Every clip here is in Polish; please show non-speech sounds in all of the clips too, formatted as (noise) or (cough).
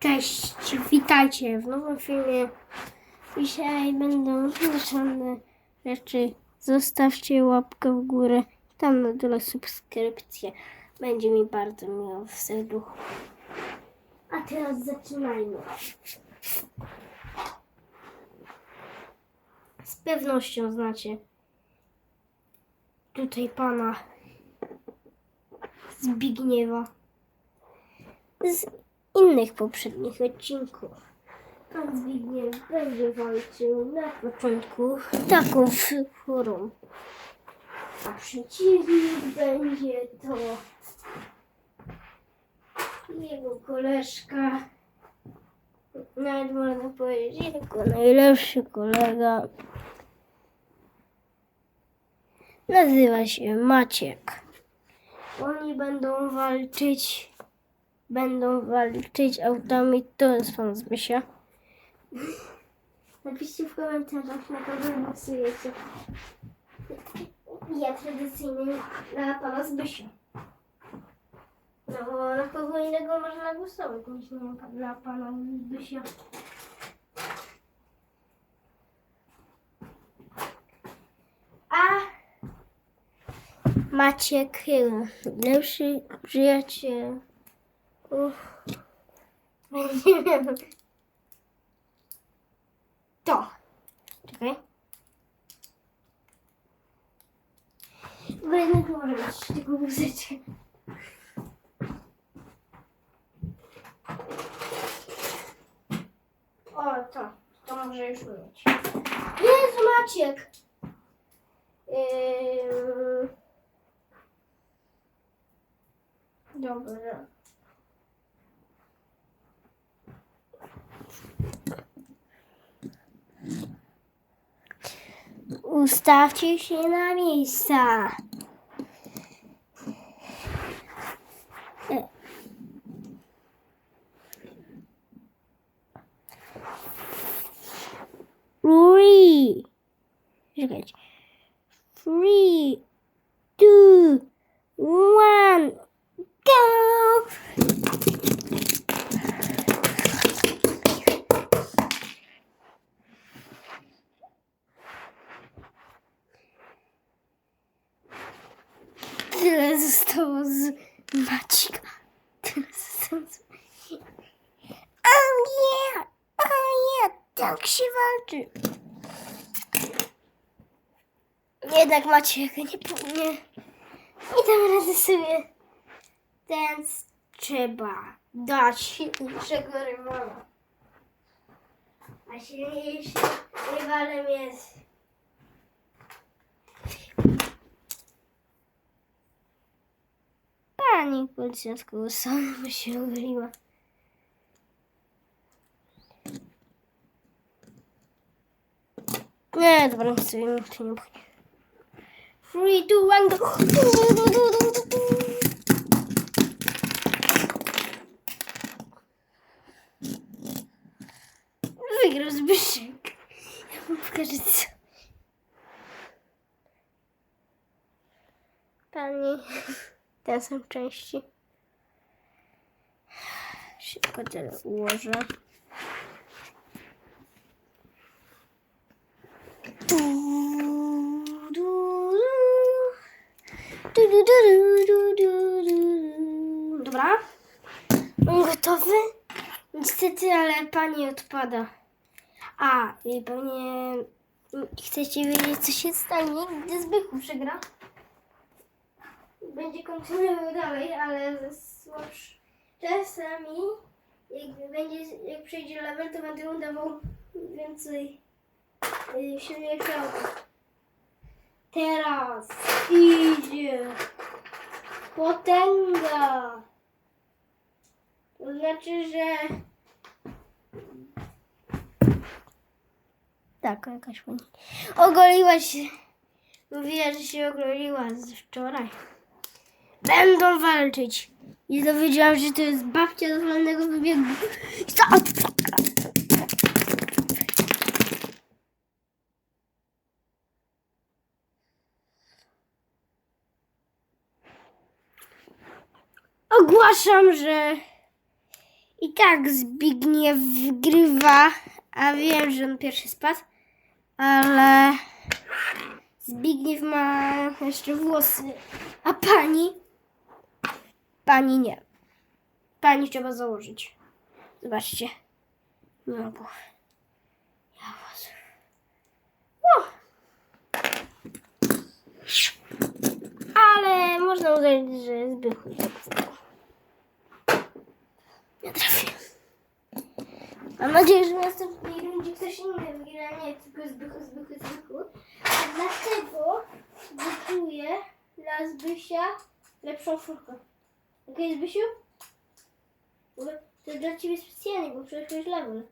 Cześć, witajcie w nowym filmie. Dzisiaj będą różne rzeczy. Zostawcie łapkę w górę, tam na dole subskrypcję. Będzie mi bardzo miło w serduchu. A teraz zaczynajmy. Z pewnością znacie tutaj pana Zbigniewa z innych poprzednich odcinków. Pan Zbigniew będzie walczył na początku taką furą. A przeciwnik będzie to jego koleżka. Nawet można powiedzieć jego najlepszy kolega. Nazywa się Maciek. Oni będą walczyć będą walczyć autami, to jest pan Zbysia. Napiszcie w komentarzach, na kogo głosujecie. Ja tradycyjnie na pana Zbysia. No na kogo innego można głosować niż na, na pana Zbysia. Maciek, jego lepszy przyjaciel. Nie wiem. To. Czekaj. Bo jednak może być tylko muzyczkę. O, to. To może już mieć. Jezu, Maciek! Yy... Dobra. Ustawcie się na miejsca. Free. Free. Two. Tak się walczy. Jednak Maciek nie. Nie dam rady sobie. Więc trzeba dać silniejszego rywala. A silniejszym rywalem jest Pani policjantko sama się ogoliła. Nie, dobra, nic nikt nie obchodzi. Three, two, one, go! Wygrał Zbyszek. Ja wam pokażę co. Pani, te są części. Szybko tyle ułożę. Ale pani odpada. A, i pewnie chcecie wiedzieć, co się stanie, gdy Zbychu przegra? Będzie kontynuował dalej, ale słabszy. Czasami, jak, będzie, jak przejdzie level, to będę mu dawał więcej y, silniejsze auto. Teraz idzie potęga. To znaczy, że tak, jakaś pani. Ogoliła się. Mówiła, że się ogoliła z wczoraj. Będą walczyć. I dowiedziałam, że to jest babcia do wolnego wybiegu. I co? Ogłaszam, że I tak Zbigniew wygrywa, a wiem, że on pierwszy spadł, ale Zbigniew ma jeszcze włosy, a pani, pani nie. Pani trzeba założyć. Zobaczcie. Nie ma głowy. Nie ma włosów. O! Ale można uznać, że Zbychu. Nie. Mam nadzieję, że w następnej rundzie ktoś inny wygra, nie tylko Zbychu, Zbychu, Zbychu. A dlatego gotuję dla Zbysia lepszą furkę. Okej, Zbysiu? Bo To dla ciebie specjalnie, bo przeszłeś level.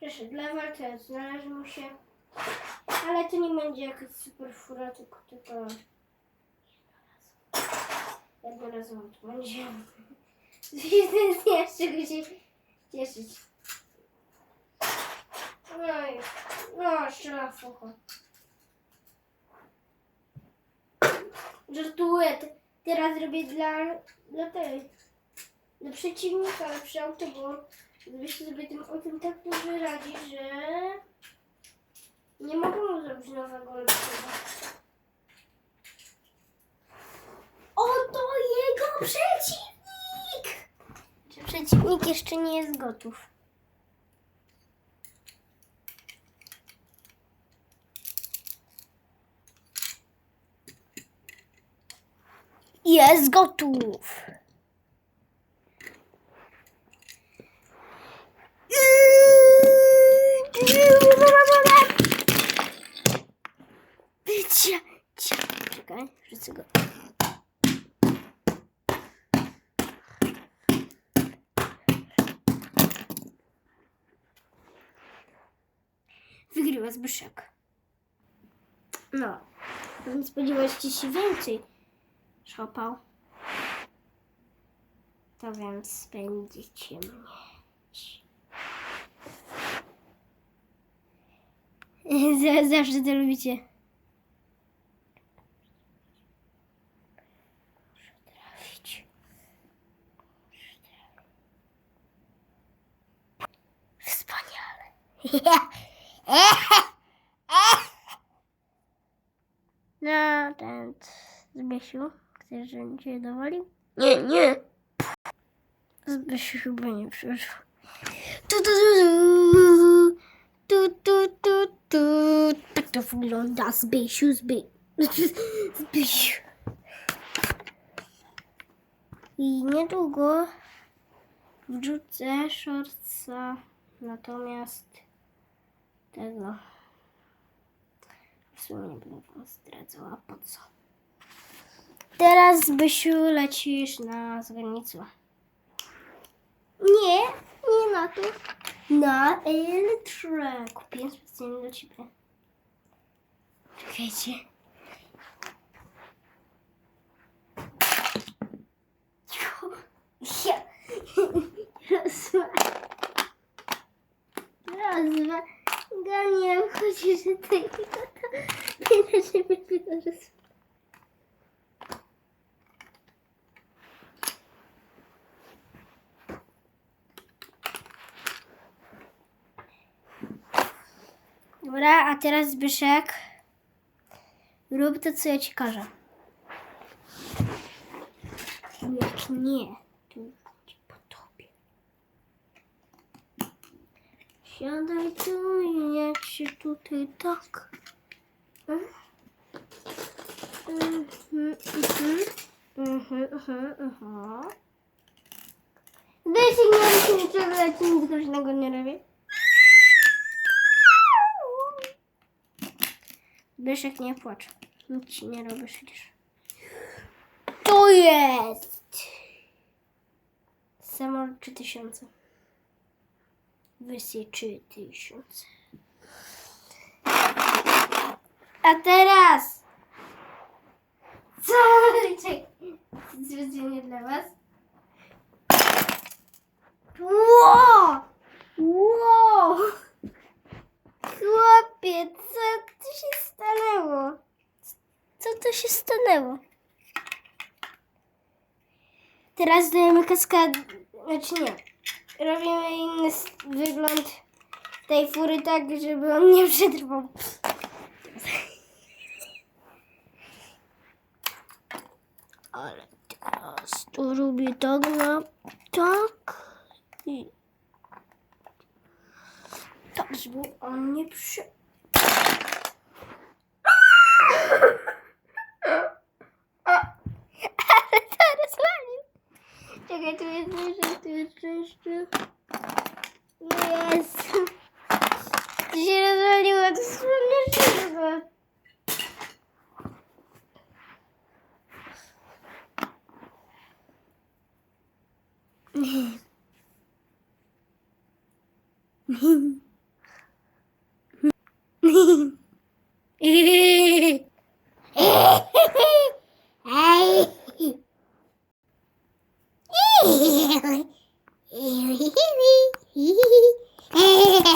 Przeszedł level, teraz znaleźć mu się. Ale to nie będzie jakaś super fura, tylko tylko jednorazowo to będzie. Nie (laughs) z się cieszyć. No i no, strzela w ucho. Żartuję, te- teraz robię dla, dla tej, dla przeciwnika lepsze auto, bo gdybyś sobie tym, tak dobrze radzi, że nie mogę mu zrobić nowego lepszego. Oto jego przeciwnik! Przeciwnik jeszcze nie jest gotów? Jest gotów! Czekaj, wrzucę go. Wygrywa Zbyszek. No, nie spodziewaliście się więcej szopał. To więc będziecie mieć. (laughs) Zawsze to lubicie. Wspaniale. (laughs) No, ten Zbysiu, chcesz, żebym cię dowolił? Nie, nie. Zbysiu chyba nie przyszło. Tu, tu, tu, tu, tu, tu, tu, tu. Tak to wygląda Zbysiu, Zby... (laughs) Zbysiu. I niedługo wrzucę shortsa, natomiast tego nie będę wam zdradzała po co. Teraz Zbysiu lecisz na zagranicę. Nie, nie na to. Na Elytrę. Kupiłem specjalnie dla ciebie. Czekajcie. Ja. (laughs) Raz, dwa. Raz, dwa. Ganiam, chodzi, że ty nie na ciebie wykorzystam. Dobra, a teraz Zbyszek. Rób to, co ja ci każę. Jak nie, to będzie po tobie. Siadaj tu i jak się tutaj tak. Mhm, mhm, mhm, mhm, mhm. Daj się nie robić niczego, ja ci nic groźnego nie robię. Byszek nie płacz. Nic ci nie robisz przecież. To jest! Samol 3000. Wersję 3000. A teraz! Co? (laughs) Czekaj. Specjalnie dla was. Wow! Wow! Chłopie, co tu się stanęło? Co to się stanęło? Teraz dajemy kaskad... Znaczy nie. Robimy inny wygląd tej fury tak, żeby on nie przetrwał. Ale teraz to robię tak na tak i tak, żeby on nie prze... 你你你你嘿嘿嘿嘿嘿哎嘿嘿嘿嘿嘿嘿嘿哎。